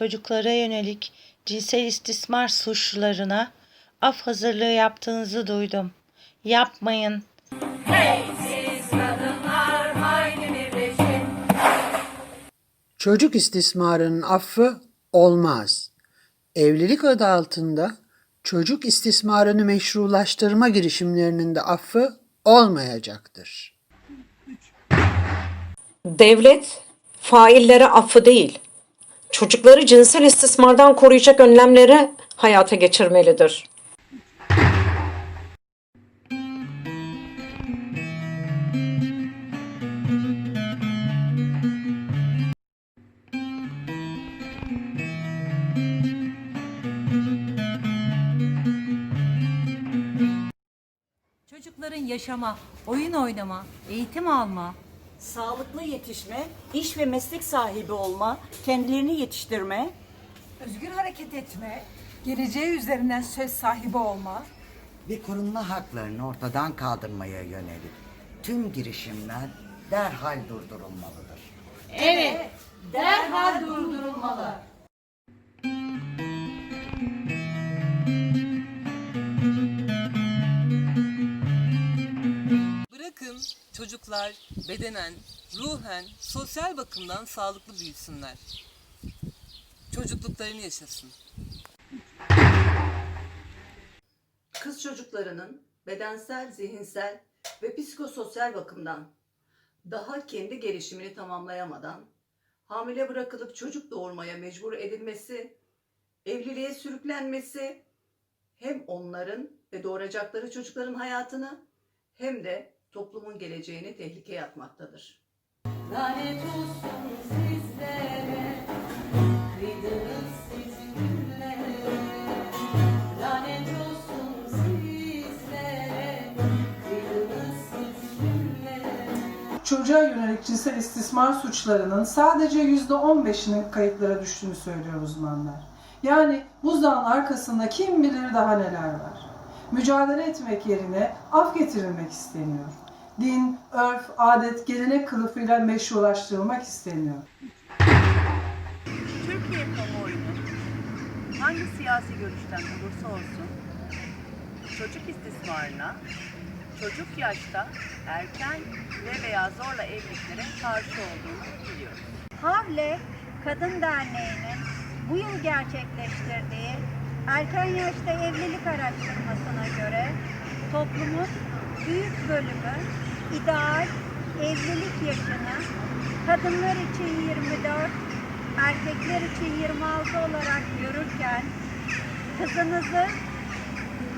çocuklara yönelik cinsel istismar suçlarına af hazırlığı yaptığınızı duydum. Yapmayın. Çocuk istismarının affı olmaz. Evlilik adı altında çocuk istismarını meşrulaştırma girişimlerinin de affı olmayacaktır. Devlet faillere affı değil, çocukları cinsel istismardan koruyacak önlemleri hayata geçirmelidir. Çocukların yaşama, oyun oynama, eğitim alma, sağlıklı yetişme, iş ve meslek sahibi olma, kendilerini yetiştirme, özgür hareket etme, geleceği üzerinden söz sahibi olma, ve korunma haklarını ortadan kaldırmaya yönelik tüm girişimler derhal durdurulmalıdır. Bırakın çocuklar bedenen, ruhen, sosyal bakımdan sağlıklı büyüsünler. Çocukluklarını yaşasın. kız çocuklarının bedensel, zihinsel ve psikososyal bakımdan daha kendi gelişimini tamamlayamadan hamile bırakılıp çocuk doğurmaya mecbur edilmesi, evliliğe sürüklenmesi hem onların ve doğuracakları çocukların hayatını hem de toplumun geleceğini tehlikeye atmaktadır. Lanet olsun sizlere, kıydınız siz günlere. Lanet olsun sizlere, kıydınız siz günlere. çocuğa yönelik cinsel istismar suçlarının sadece %15'inin kayıtlara düştüğünü söylüyor uzmanlar. Yani buzdağın arkasında kim bilir daha neler var. Mücadele etmek yerine af getirilmek isteniyor. Din, örf, adet, gelenek kılıfıyla meşrulaştırılmak isteniyor. Türkiye kamuoyunun hangi siyasi görüşten olursa olsun çocuk istismarına, çocuk yaşta erken ve veya zorla evliliklere karşı olduğunu biliyoruz. Havle Kadın Derneği'nin bu yıl gerçekleştirdiği erken yaşta evlilik araştırmasına göre toplumun büyük bölümü ideal evlilik yaşını kadınlar için 24, erkekler için 26 olarak görürken kızınızı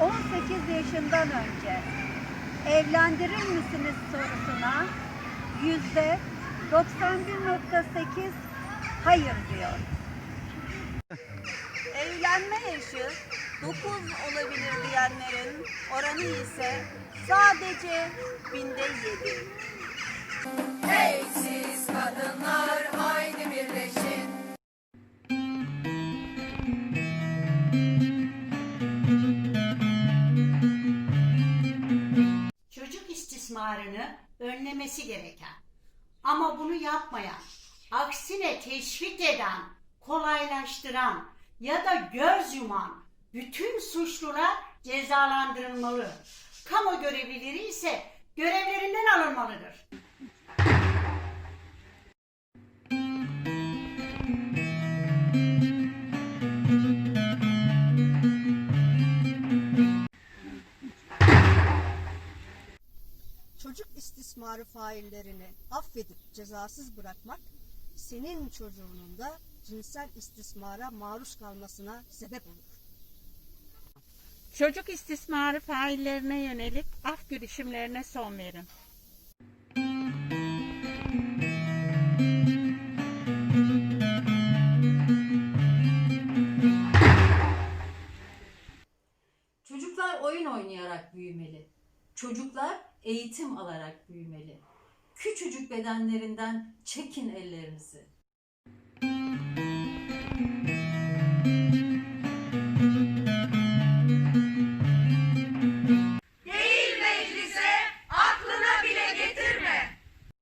18 yaşından önce evlendirir misiniz sorusuna yüzde 91.8 hayır diyor. Evlenme yaşı 9 olabilir diyenlerin oranı ise sadece binde 7. Hey siz kadınlar haydi birleşin. çocuk istismarını önlemesi gereken ama bunu yapmayan, aksine teşvik eden, kolaylaştıran ya da göz yuman bütün suçlular cezalandırılmalı. Kamu görevlileri ise görevlerinden alınmalıdır. Çocuk istismarı faillerini affedip cezasız bırakmak senin çocuğunun da cinsel istismara maruz kalmasına sebep olur. Çocuk istismarı faillerine yönelik af girişimlerine son verin. Çocuklar oyun oynayarak büyümeli. Çocuklar eğitim alarak büyümeli. Küçücük bedenlerinden çekin ellerinizi.